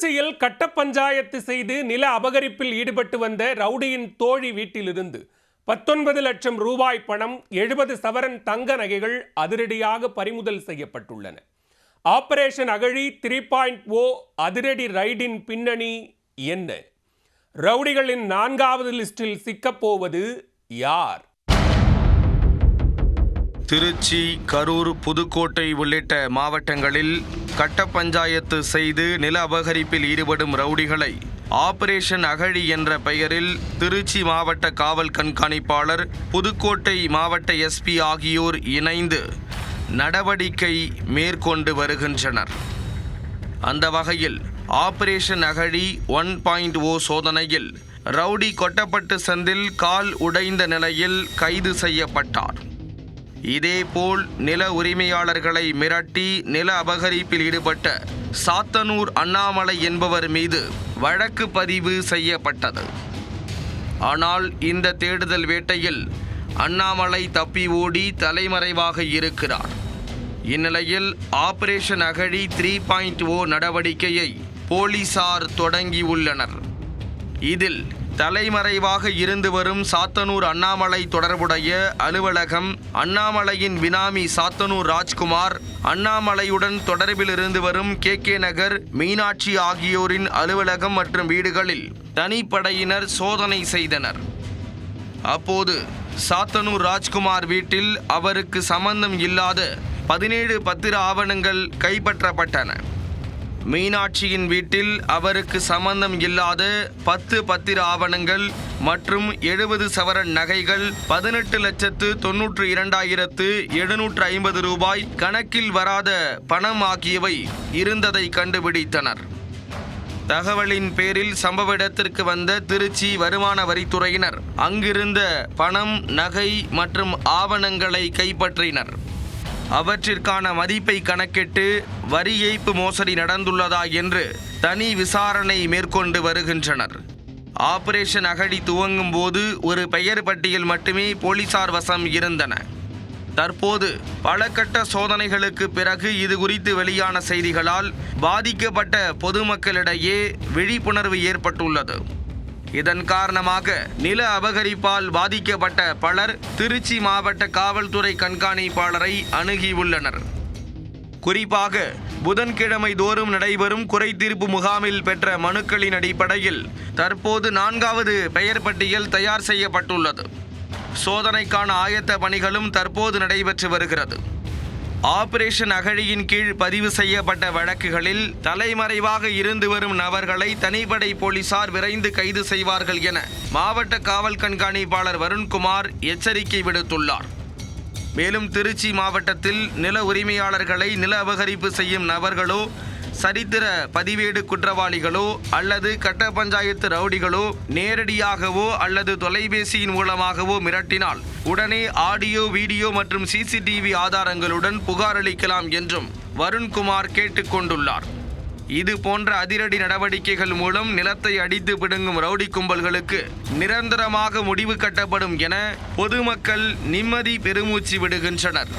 திருச்சியில் கட்ட பஞ்சாயத்து செய்து நில அபகரிப்பில் ஈடுபட்டு வந்த ரவுடியின் தோழி வீட்டிலிருந்து பத்தொன்பது லட்சம் ரூபாய் பணம் எழுபது சவரன் தங்க நகைகள் அதிரடியாக பறிமுதல் செய்யப்பட்டுள்ளன. ஆபரேஷன் அகழி த்ரீ பாயிண்ட் ஓ அதிரடி ரைடின் பின்னணி என்ன? ரவுடிகளின் நான்காவது லிஸ்டில் சிக்கப்போவது யார்? திருச்சி கரூர் புதுக்கோட்டை உள்ளிட்ட மாவட்டங்களில் கட்ட பஞ்சாயத்து செய்து நில அபகரிப்பில் ஈடுபடும் ரவுடிகளை ஆபரேஷன் அகழி என்ற பெயரில் திருச்சி மாவட்ட காவல் கண்காணிப்பாளர் புதுக்கோட்டை மாவட்ட எஸ்பி ஆகியோர் இணைந்து நடவடிக்கை மேற்கொண்டு வருகின்றனர். அந்த வகையில் ஆபரேஷன் அகழி ஒன் பாயிண்ட் ஓ சோதனையில் ரவுடி கொட்டப்பட்டு சந்தில் கால் உடைந்த நிலையில் கைது செய்யப்பட்டார். இதேபோல் நில உரிமையாளர்களை மிரட்டி நில அபகரிப்பில் ஈடுபட்ட சாத்தனூர் அண்ணாமலை என்பவர் மீது வழக்கு பதிவு செய்யப்பட்டது. ஆனால் இந்த தேடுதல் வேட்டையில் அண்ணாமலை தப்பி ஓடி தலைமறைவாக இருக்கிறார். இந்நிலையில் ஆபரேஷன் அகழி த்ரீ பாயிண்ட் ஓ நடவடிக்கையை போலீசார் தொடங்கியுள்ளனர். இதில் தலைமறைவாக இருந்து வரும் சாத்தனூர் அண்ணாமலை தொடர்புடைய அலுவலகம் அண்ணாமலையின் பினாமி சாத்தனூர் ராஜ்குமார் அண்ணாமலையுடன் தொடர்பில் இருந்து வரும் கே. கே. நகர் மீனாட்சி ஆகியோரின் அலுவலகம் மற்றும் வீடுகளில் தனிப்படையினர் சோதனை செய்தனர். அப்போது சாத்தனூர் ராஜ்குமார் வீட்டில் அவருக்கு சம்பந்தம் இல்லாத பதினேழு பத்திர ஆவணங்கள் கைப்பற்றப்பட்டன. மீனாட்சியின் வீட்டில் அவருக்கு சம்பந்தம் இல்லாத பத்து பத்திர ஆவணங்கள் மற்றும் எழுபது சவரன் நகைகள் பதினெட்டு லட்சத்து தொன்னூற்று இரண்டாயிரத்து எழுநூற்று ஐம்பது ரூபாய் கணக்கில் வராத பணம் ஆகியவை இருந்ததை கண்டுபிடித்தனர். தகவலின் பேரில் சம்பவ இடத்திற்கு வந்த திருச்சி வருமான வரித்துறையினர் அங்கிருந்த பணம் நகை மற்றும் ஆவணங்களை கைப்பற்றினர். அவற்றிற்கான மதிப்பை கணக்கிட்டு வரி ஏய்ப்பு மோசடி நடந்துள்ளதா என்று தனி விசாரணை மேற்கொண்டு வருகின்றனர். ஆபரேஷன் அகழி துவங்கும் போது ஒரு பெயர் பட்டியல் மட்டுமே போலீசார் வசம் இருந்தன. தற்போது பல கட்ட சோதனைகளுக்கு பிறகு இது குறித்து வெளியான செய்திகளால் பாதிக்கப்பட்ட பொதுமக்களிடையே விழிப்புணர்வு ஏற்பட்டுள்ளது. இதன் காரணமாக நில அபகரிப்பால் பாதிக்கப்பட்ட பலர் திருச்சி மாவட்ட காவல்துறை கண்காணிப்பாளரை அணுகியுள்ளனர் குறிப்பாக புதன்கிழமை தோறும் நடைபெறும் குறைதீர்ப்பு முகாமில் பெற்ற மனுக்களின் அடிப்படையில் தற்போது நான்காவது பெயர் பட்டியல் தயார் செய்யப்பட்டுள்ளது. சோதனைக்கான ஆயத்த பணிகளும் தற்போது நடைபெற்று வருகிறது. ஆபரேஷன் அகழியின் கீழ் பதிவு செய்யப்பட்ட வழக்குகளில் தலைமறைவாக இருந்து வரும் நபர்களை தனிப்படை போலீசார் விரைந்து கைது செய்வார்கள் என மாவட்ட காவல் கண்காணிப்பாளர் வருண்குமார் எச்சரிக்கை விடுத்துள்ளார். மேலும் திருச்சி மாவட்டத்தில் நில உரிமையாளர்களை நில அபகரிப்பு செய்யும் நபர்களோ சரித்திர பதிவேடு குற்றவாளிகளோ அல்லது கட்ட பஞ்சாயத்து ரவுடிகளோ நேரடியாகவோ அல்லது தொலைபேசியின் மூலமாகவோ மிரட்டினால் உடனே ஆடியோ வீடியோ மற்றும் சிசிடிவி ஆதாரங்களுடன் புகார் அளிக்கலாம் என்றும் வருண்குமார் கேட்டுக்கொண்டுள்ளார். இது போன்ற அதிரடி நடவடிக்கைகள் மூலம் நிலத்தை அடித்து பிடுங்கும் ரவுடி கும்பல்களுக்கு நிரந்தரமாக முடிவு கட்டப்படும் என பொதுமக்கள் நிம்மதி பெருமூச்சு விடுகின்றனர்.